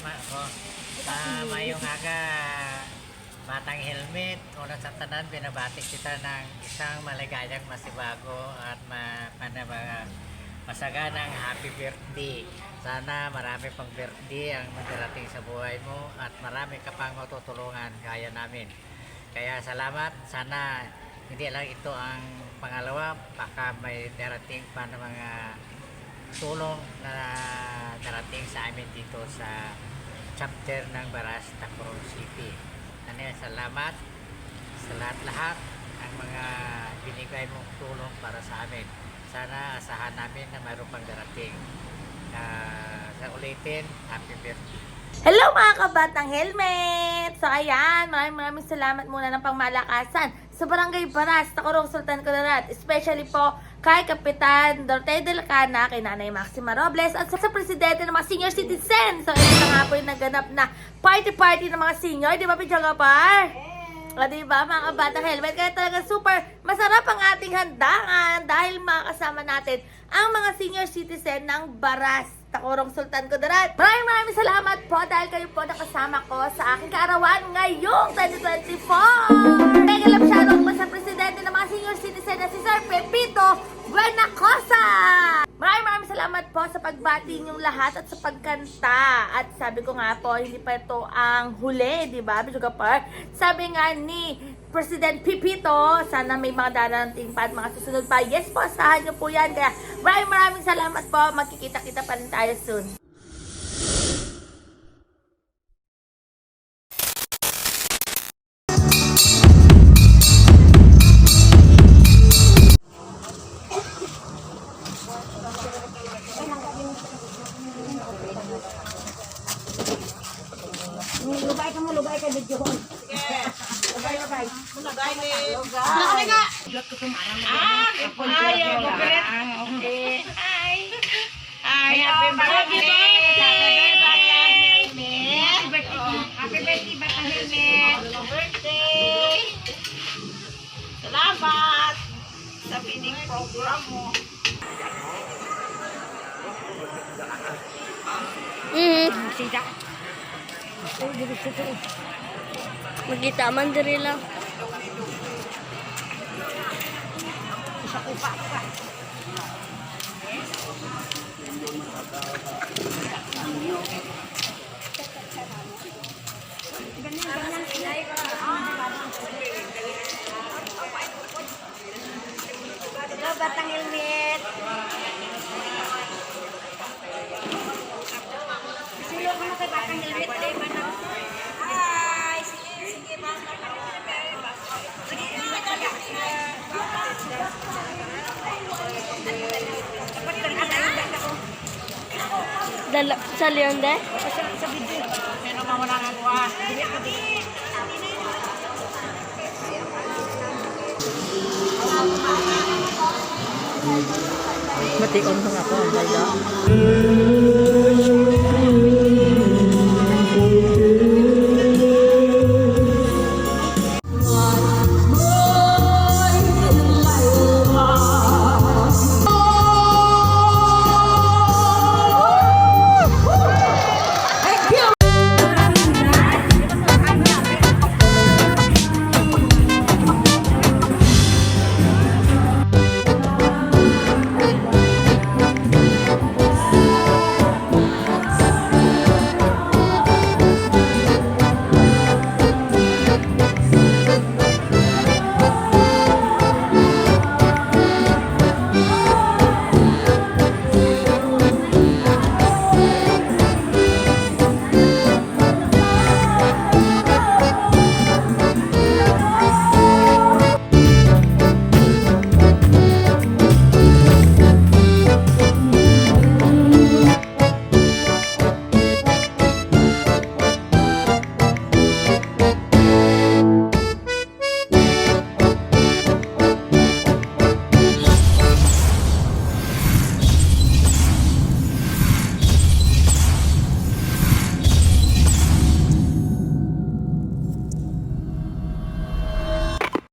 ma ko. Ah, mayong aga batang helmet. Una sa tanan, binabati kita ng isang maligayang masibago at ma, mana, mga masaganang happy birthday. Sana marami pang birthday ang magdarating sa buhay mo at marami ka pang matutulungan kaya namin. Kaya salamat. Sana hindi lang ito ang pangalawa, baka may darating pa na mga tulong na darating sa amin dito sa chapter ng Baras, Tacloban City. Ano yan, salamat sa lahat-lahat ang mga binigay mong tulong para sa amin. Sana asahan namin na mayroon pang darating. Ah, sa ulitin, happy birthday. Hello mga kabatang helmet! So ayan, maraming maraming salamat muna ng pangmalakasan sa Barangay Baras, Tacorong Sultan Kudarat. Especially po kay Kapitan Dorte de la Cana, kay Nanay Maxima Robles, at sa, Presidente ng mga senior citizen. So ito na nga po yung naganap na party-party ng mga senior, di ba Pichagapar? O diba mga kabatang helmet? Kaya talaga super masarap ang ating handangan dahil makakasama natin ang mga senior citizen ng Baras, Tacorong Sultan Kudarat. Maraming maraming salamat po dahil kayo po nakasama ko sa aking kaarawan ngayong 2024. Mega love pagbati niyong lahat at sa pagkanta. At sabi ko nga po, hindi pa ito ang huli, di ba? Bijuga Park. Sabi nga ni President Pipito, sana may mga darating pa at mga susunod pa. Yes po, asahan niyo po yan. Kaya maraming maraming salamat po. Magkikita-kita pa rin tayo soon. Happy birthday. Happy birthday, Bata Helmet. Happy birthday. Salamat sa Magkita man diri lang. Isa ko pa. Batang Helmet. Sino ka na kay Batang Helmet? Hi! Sige, sige, basta. Sige, Dala sa Leon de? Sa, sa video. Pero mawala nga ko ah. Dili ka di. Mati on ako, ang balda.